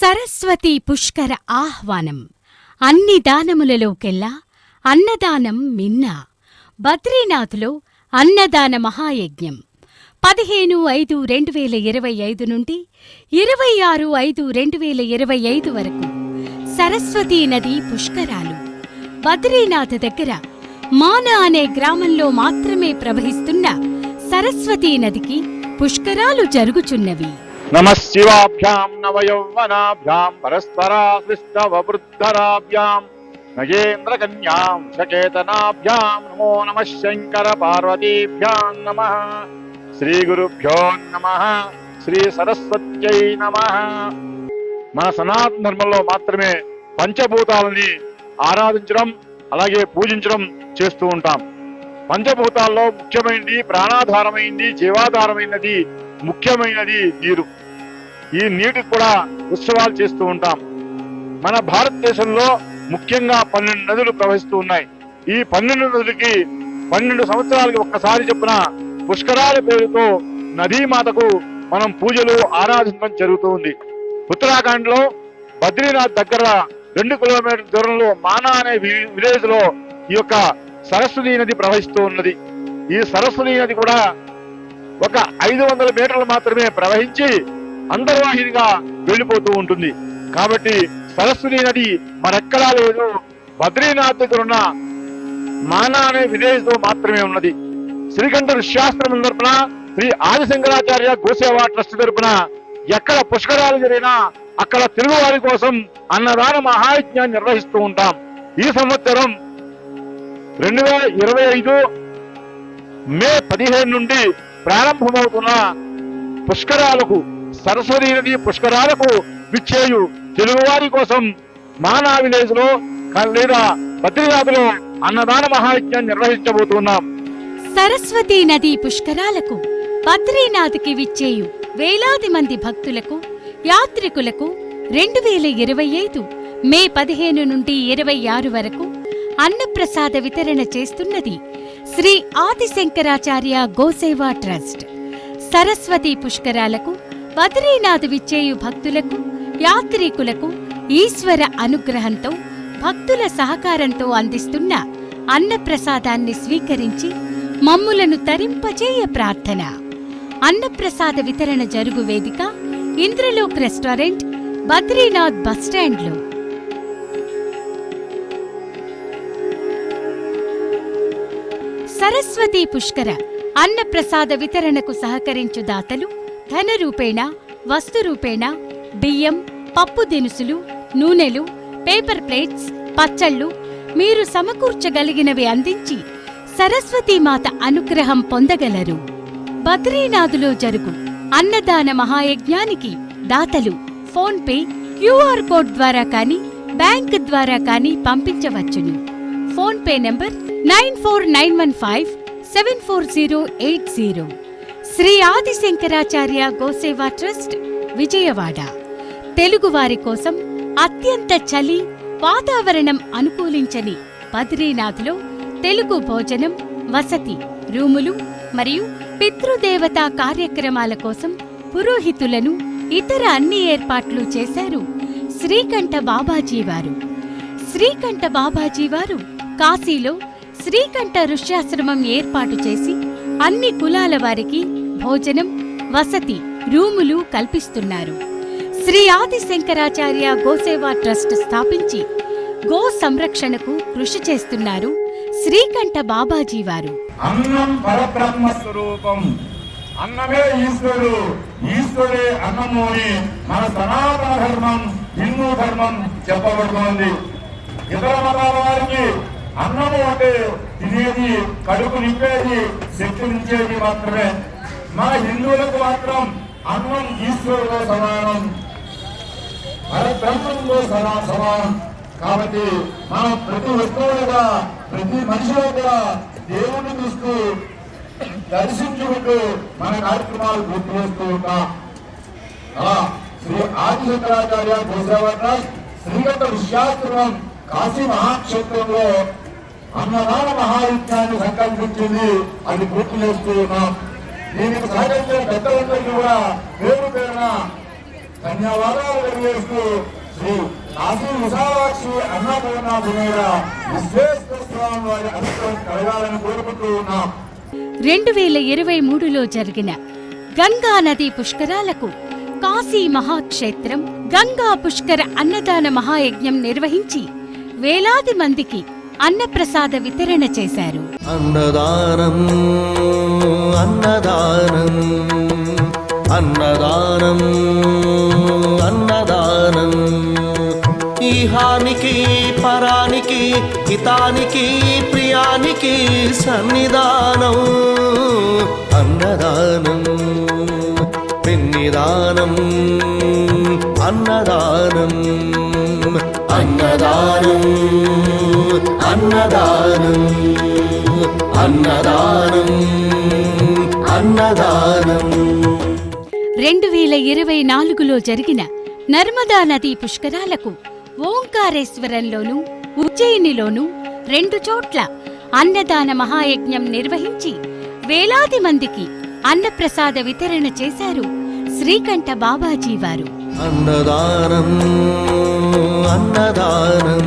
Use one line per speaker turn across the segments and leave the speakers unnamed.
సరస్వతి పుష్కర ఆహ్వానం. అన్ని దానములలోకెల్లా అన్నదానం మిన్న. బద్రీనాథ్లో అన్నదాన మహాయజ్ఞం. పదిహేను ఐదు రెండు వేల ఇరవై ఐదు నుండి ఇరవై ఆరు ఐదు రెండు వేల ఇరవై ఐదు వరకు సరస్వతీ నది పుష్కరాలు. బద్రీనాథ్ దగ్గర మాన అనే గ్రామంలో మాత్రమే ప్రవహిస్తున్న సరస్వతీ నదికి పుష్కరాలు జరుగుచున్నవి.
నమ శివాభ్యాం నవయౌవనాభ్యాం పరస్పరాశ్లిష్టవృద్ధరాభ్యాం నగేంద్ర కన్యాం సచేతనాభ్యాం నమో నమ శంకర పార్వతీభ్యాం నమ శ్రీ గురుభ్యో నమ శ్రీ సరస్వత్యై నమ మన సనాతన ధర్మంలో మాత్రమే పంచభూతాలని ఆరాధించడం అలాగే పూజించడం చేస్తూ ఉంటాం. పంచభూతాల్లో ముఖ్యమైనది ప్రాణాధారమైంది జీవాధారమైనది ముఖ్యమైనది నీరు. ఈ నీటి కూడా ఉత్సవాలు చేస్తూ ఉంటాం. మన భారతదేశంలో ముఖ్యంగా పన్నెండు నదులు ప్రవహిస్తూ ఉన్నాయి. ఈ పన్నెండు నదులకి పన్నెండు సంవత్సరాలకి ఒక్కసారి చొప్పున పుష్కరాల పేరుతో నదీమాతకు మనం పూజలు ఆరాధించడం జరుగుతూ ఉంది. ఉత్తరాఖండ్లో బద్రీనాథ్ దగ్గర రెండు కిలోమీటర్ల దూరంలో మానా అనే వి- విలేజ్లో ఈ యొక్క సరస్వతి నది ప్రవహిస్తూ ఉన్నది. ఈ సరస్వతి నది కూడా ఒక ఐదు వందల మీటర్లు మాత్రమే ప్రవహించి అంతర్వాహినిగా వెళ్ళిపోతూ ఉంటుంది. కాబట్టి సరస్వతి నది మరెక్కడా లేదు. బద్రీనాథ్ దగ్గర ఉన్న మానా అనే విదేశంలో మాత్రమే ఉన్నది. శ్రీకంఠ ఋష్యాస్త్రం తరపున శ్రీ ఆదిశంకరాచార్య గోసేవా ట్రస్ట్ తరపున ఎక్కడ పుష్కరాలు జరిగినా అక్కడ తెలుగు వారి కోసం అన్నదాన మహాయజ్ఞాన్ని నిర్వహిస్తూ ఉంటాం. ఈ సంవత్సరం రెండు వేల ఇరవై ఐదు మే పదిహేను నుండి ప్రారంభమవుతున్న పుష్కరాలకు సరస్వతి నది పుష్కరాలకు విచ్చేయు. తెలుగువారి కోసం మానా విలేజ్లో లేదా బద్రీనాథ్లో అన్నదాన మహాయజ్ఞం నిర్వహించబోతున్నాం.
సరస్వతీ నది పుష్కరాలకు బద్రీనాథ్కి విచ్చేయు. వేలాది మంది భక్తులకు యాత్రికులకు రెండు వేల ఇరవై ఐదు మే పదిహేను నుండి ఇరవై ఆరు వరకు అన్నప్రసాద వితరణ చేస్తున్నది శ్రీ ఆదిశంకరాచార్య గోసేవా ట్రస్ట్. సరస్వతి పుష్కరాలకు బద్రీనాథ్ విచ్చేయు భక్తులకు యాత్రికులకు ఈశ్వర అనుగ్రహంతో భక్తుల సహకారంతో అందిస్తున్న అన్నప్రసాదాన్ని స్వీకరించి మమ్ములను తరింపచేయ ప్రార్థన. అన్నప్రసాద వితరణ జరుగు వేదిక ఇంద్రలోక్ రెస్టారెంట్ బద్రీనాథ్ బస్టాండ్లో సరస్వతి పుష్కర అన్నప్రసాద వితరణకు సహకరించు దాతలు ధనరూపేణ వస్తురూపేణ బియ్యం పప్పు దినుసులు నూనెలు పేపర్ ప్లేట్స్ పచ్చళ్ళు మీరు సమకూర్చగలిగినవి అందించి సరస్వతీమాత అనుగ్రహం పొందగలరు. బద్రీనాథులో జరుగు అన్నదాన మహాయజ్ఞానికి దాతలు ఫోన్పే క్యూఆర్ కోడ్ ద్వారా కానీ బ్యాంక్ ద్వారా కానీ పంపించవచ్చును. PhonePe number nine four nine one five seven four zero eight zero. Shri Adishankaracharya Goseva trust Vijayawada. తెలుగువారి కోసం అత్యంత చలి వాతావరణం అనుకూలించని బద్రీనాథ్లో తెలుగు భోజనం వసతి రూములు మరియు పితృదేవతా కార్యక్రమాల కోసం పురోహితులను ఇతర అన్ని ఏర్పాట్లు చేశారు శ్రీకంఠ బాబాజీ వారు. శ్రీకంఠ బాబాజీ వారు కాశీలో శ్రీకంఠ ఋష్యాశ్రమం ఏర్పాటు చేసి అన్ని కులాల వారికి భోజనం వసతి రూములు కల్పిస్తున్నారు. శ్రీ ఆది శంకరాచార్య గోసేవా ట్రస్ట్ స్థాపించి గో సంరక్షణకు కృషి చేస్తున్నారు శ్రీకంఠ బాబాజీ వారు.
అన్నం పరబ్రహ్మ స్వరూపం. అన్నమే ఈశ్వరుడు. ఈశ్వరుడే అన్నము అని మన సనాతన ధర్మం హిందూ ధర్మం చెప్పబడుతోంది. ఇతర మతాల వారికి అన్నము అంటే తినేది కడుపు నింపేది శక్తినిచ్చేది మాత్రమే. మన హిందువులకు మాత్రం అన్నం ఈశ్వరులో సమానం. పరబ్రహ్మంలో సదా సమానం. కాబట్టి మనం ప్రతి వస్తువులుగా ప్రతి మనిషిలో కూడా దేవుణ్ణి చూస్తూ దర్శించుకుంటూ మన కార్యక్రమాలు గుర్తు చేస్తూ ఉంటాం. అలా శ్రీ ఆదిశంకరాచార్య గోసేవట శ్రీగత విశ్వాశ్రమం కాశీ మహాక్షేత్రంలో అన్నదాన మహాయుద్ధాన్ని సంకల్పించింది అది పూర్తి చేస్తూ ఉన్నాం. దీనికి సహకరించిన పెద్దలందరికీ కూడా పేరు పేరున ధన్యవాదాలు తెలియజేస్తూ శ్రీ కాశీ విశాలాక్షి అన్నపూర్ణ మీద విశ్వేశ్వర స్వామి వారి అనుగ్రహం కలగాలని కోరుకుంటూ ఉన్నాం.
రెండు వేల ఇరవై మూడులో జరిగిన గంగా నది పుష్కరాలకు కాశీ మహాక్షేత్రం గంగా పుష్కర అన్నదాన మహాయజ్ఞం నిర్వహించి వేలాది మందికి అన్నప్రసాద వితరణ చేశారు.
అన్నదానం అన్నదానం అన్నదానం అన్నదానం. ఈహానికి పరానికి హితానికి ప్రియానికి సన్నిధానం. అన్నదానం పిన్నిదానం అన్నదానం అన్నదానం. అన్నదానం అన్నదానం అన్నదానం.
రెండు వేల ఇరవై నాలుగులో జరిగిన నర్మదా నదీ పుష్కరాలకు ఓంకారేశ్వరంలోనూ ఉజ్జయినిలోనూ రెండు చోట్ల అన్నదాన మహాయజ్ఞం నిర్వహించి వేలాది మందికి అన్నప్రసాద వితరణ చేశారు శ్రీకంఠ బాబాజీ వారు.
అన్నదానం అన్నదానం.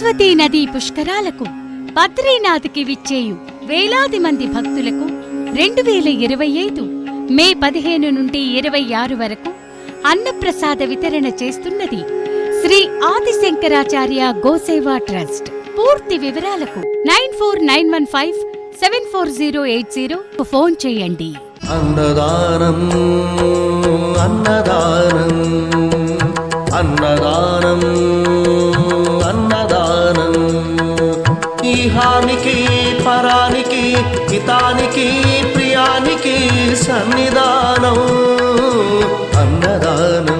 సరస్వతీ నదీ పుష్కరాలకు బద్రీనాథ్కి విచ్చేయు వేలాది మంది భక్తులకు రెండు వేల ఇరవై ఐదు మే పదిహేను నుండి ఇరవై ఆరు వరకు అన్నప్రసాద వితరణ చేస్తున్నది శ్రీ ఆదిశంకరాచార్య గోసేవా ట్రస్ట్. పూర్తి వివరాలకు nine four nine one five seven four zero eight zero phone చేయండి.
అన్నదానం అన్నదానం అన్నదానం. ఈహానికి పరానికి హితానికి ప్రియానికి సన్నిధానం అన్నదానం.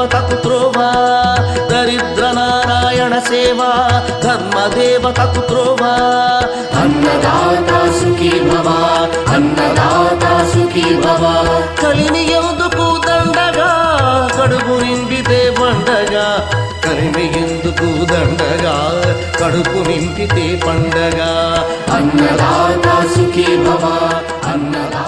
ధర్మదేవతకు త్రోవ దరిద్ర నారాయణ సేవ ధర్మదేవతకు త్రోవ.
అన్నదాత సుఖీ భవ అన్నదాత సుఖీ భవ.
కలిని ఎందుకు దండగా కడుపు నింపితే పండగా. కలిమి ఎందుకు దండగా కడుపు నింపితే పండగా.
అన్నదాత సుఖీ భవ అన్నదాత